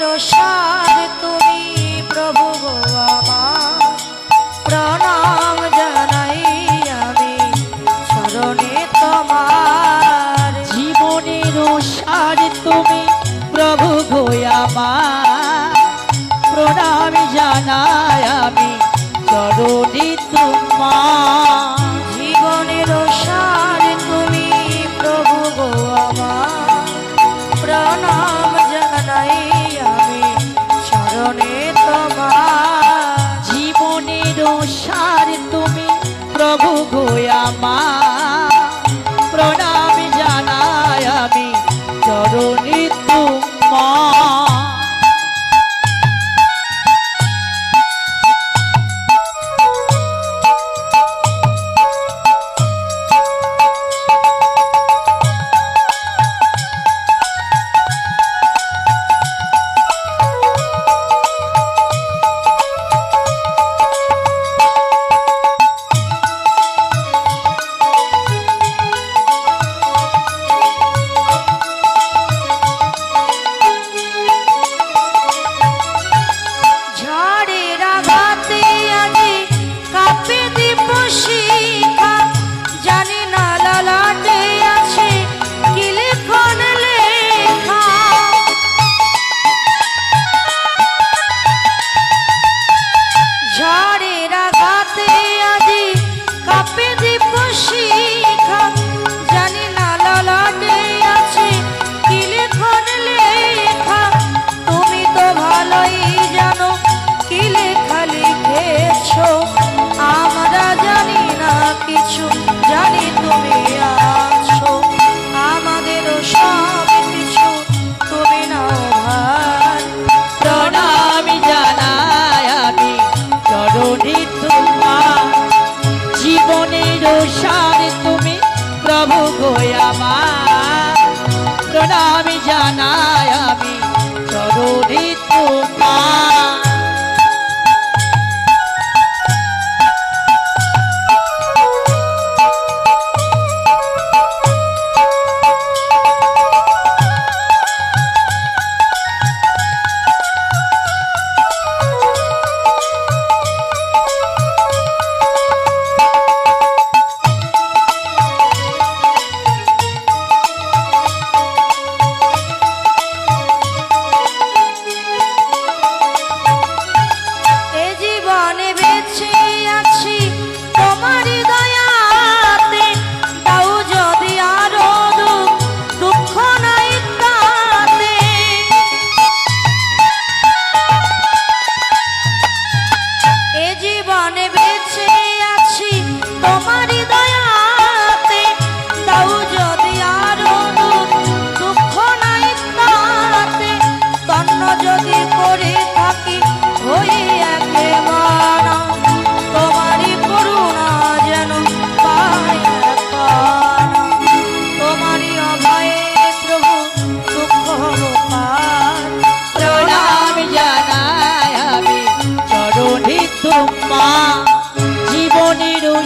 সার তুমি প্রভু আমার। প্রণাম জানাই আমি স্মরণে তোমার। জীবনের প্রভু আমার। প্রণাম জানাই আমি, চরণে তোমার।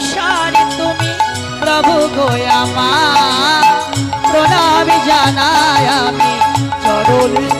সংসারে তুমি প্রভু গোয়া মা প্রণাম জানায় আমি চরণ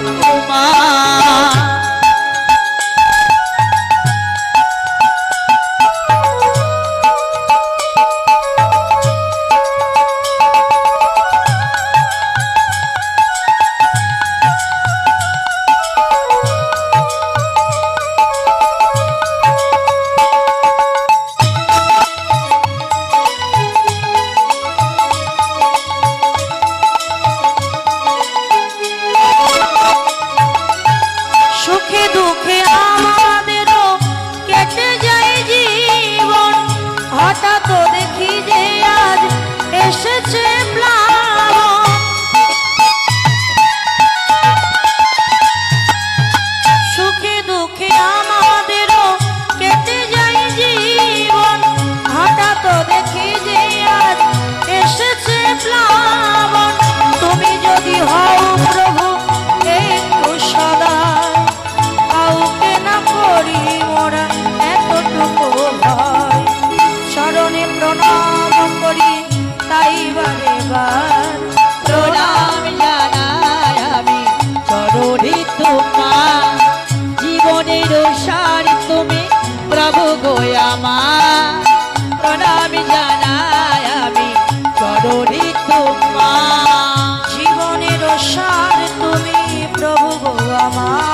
চরণে প্রণাম করি, তাই বারে বার। প্রণাম আমি, চরণে তোমার। জীবনের সার তুমি, প্রভু গোয়ামা প্রণাম জানাই আমি, চরণে তোমার। জীবনের সার তুমি, প্রভু গোয়ামা